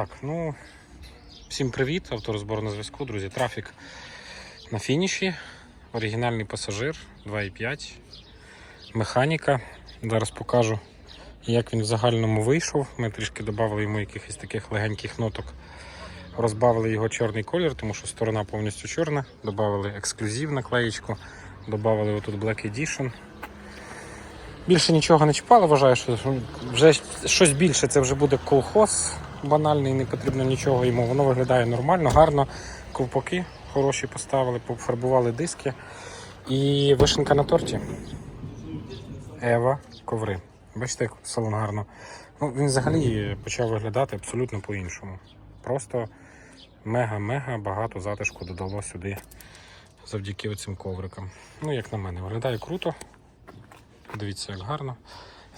Так, ну всім привіт, авторозбор на зв'язку, друзі. Трафік на фініші. Оригінальний пасажир 2.5. Механіка. Зараз покажу, як він в загальному вийшов. Ми трішки додали йому якихось таких легеньких ноток. Розбавили його чорний колір, тому що сторона повністю чорна. Додали ексклюзив наклеєчку, додали отут Black Edition. Більше нічого не чіпали, вважаю, що вже щось більше це вже буде колхоз банальний, не потрібно нічого йому. Воно виглядає нормально, гарно. Ковпаки хороші поставили, пофарбували диски. І вишенка на торті. Ева коври. Бачите, як салон гарно. Ну, він взагалі почав виглядати абсолютно по-іншому. Просто мега-мега багато затишку додало сюди завдяки оцим коврикам. Ну, як на мене, виглядає круто. Дивіться, як гарно.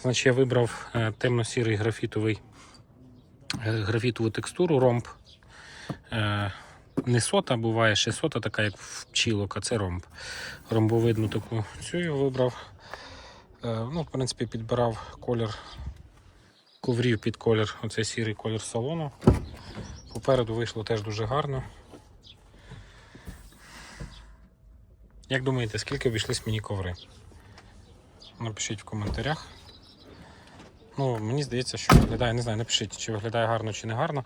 Значить, я вибрав е, темно-сірий графітовий графітову текстуру ромб. Е, не сота буває, ще сота така, як в пчілок, а це ромб. Ромбовидну таку цю я вибрав. Е, ну, в принципі, підбирав колір коврів під колір, оцей сірий колір салону. Попереду вийшло теж дуже гарно. Як думаєте, скільки обійшлись мені коври? Напишіть в коментарях. Ну, мені здається, що виглядає, не знаю, напишіть, чи виглядає гарно, чи не гарно.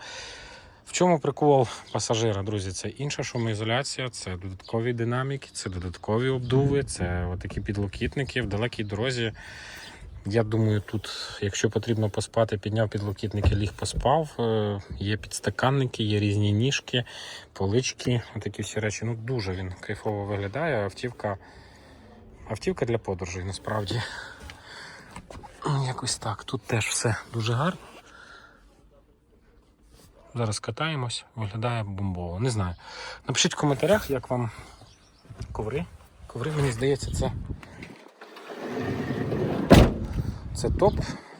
В чому прикол пасажира, друзі? Це інша шумоізоляція, це додаткові динаміки, це додаткові обдуви, це такі підлокітники в далекій дорозі. Я думаю, тут, якщо потрібно поспати, підняв підлокітники, ліг поспав. Е, Є підстаканники, є різні ніжки, полички, такі всі речі. Ну, дуже він кайфово виглядає. Автівка, автівка для подорожей, насправді. Якось так. Тут теж все дуже гарно. Зараз катаємось, виглядає бомбово. Не знаю. Напишіть в коментарях, як вам коври. Коври, мені здається, це. Це топ.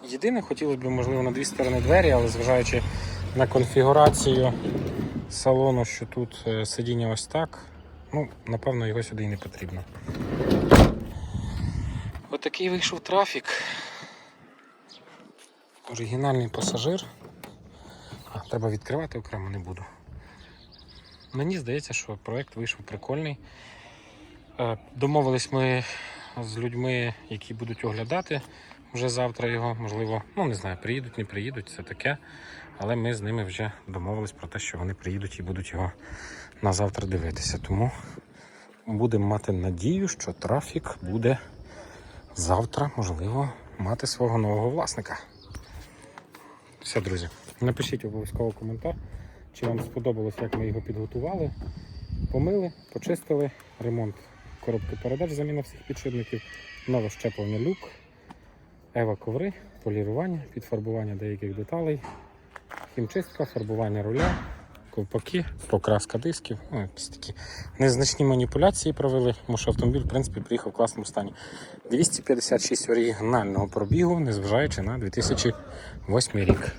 Єдине, хотілося б, можливо, на дві сторони двері, але зважаючи на конфігурацію салону, що тут е, сидіння ось так, ну, напевно, його сюди і не потрібно. Отакий вийшов трафік. Оригінальний пасажир. А, треба відкривати окремо не буду. Мені здається, що проєкт вийшов прикольний. Е, Домовились ми з людьми, які будуть оглядати вже завтра його. Можливо, ну не знаю, приїдуть, не приїдуть, це таке. Але ми з ними вже домовились про те, що вони приїдуть і будуть його на завтра дивитися. Тому будемо мати надію, що трафік буде завтра, можливо, мати свого нового власника. Все, друзі, напишіть обов'язково коментар, чи вам сподобалось, як ми його підготували. Помили, почистили, ремонт коробки передач, заміна всіх підшипників, нове щеплення люк, ева коври, полірування, підфарбування деяких деталей, хімчистка, фарбування руля, ковпаки, покраска дисків. Ну, якісь такі незначні маніпуляції провели, тому що автомобіль, в принципі, приїхав в класному стані. 256 оригінального пробігу, незважаючи на 2008 рік.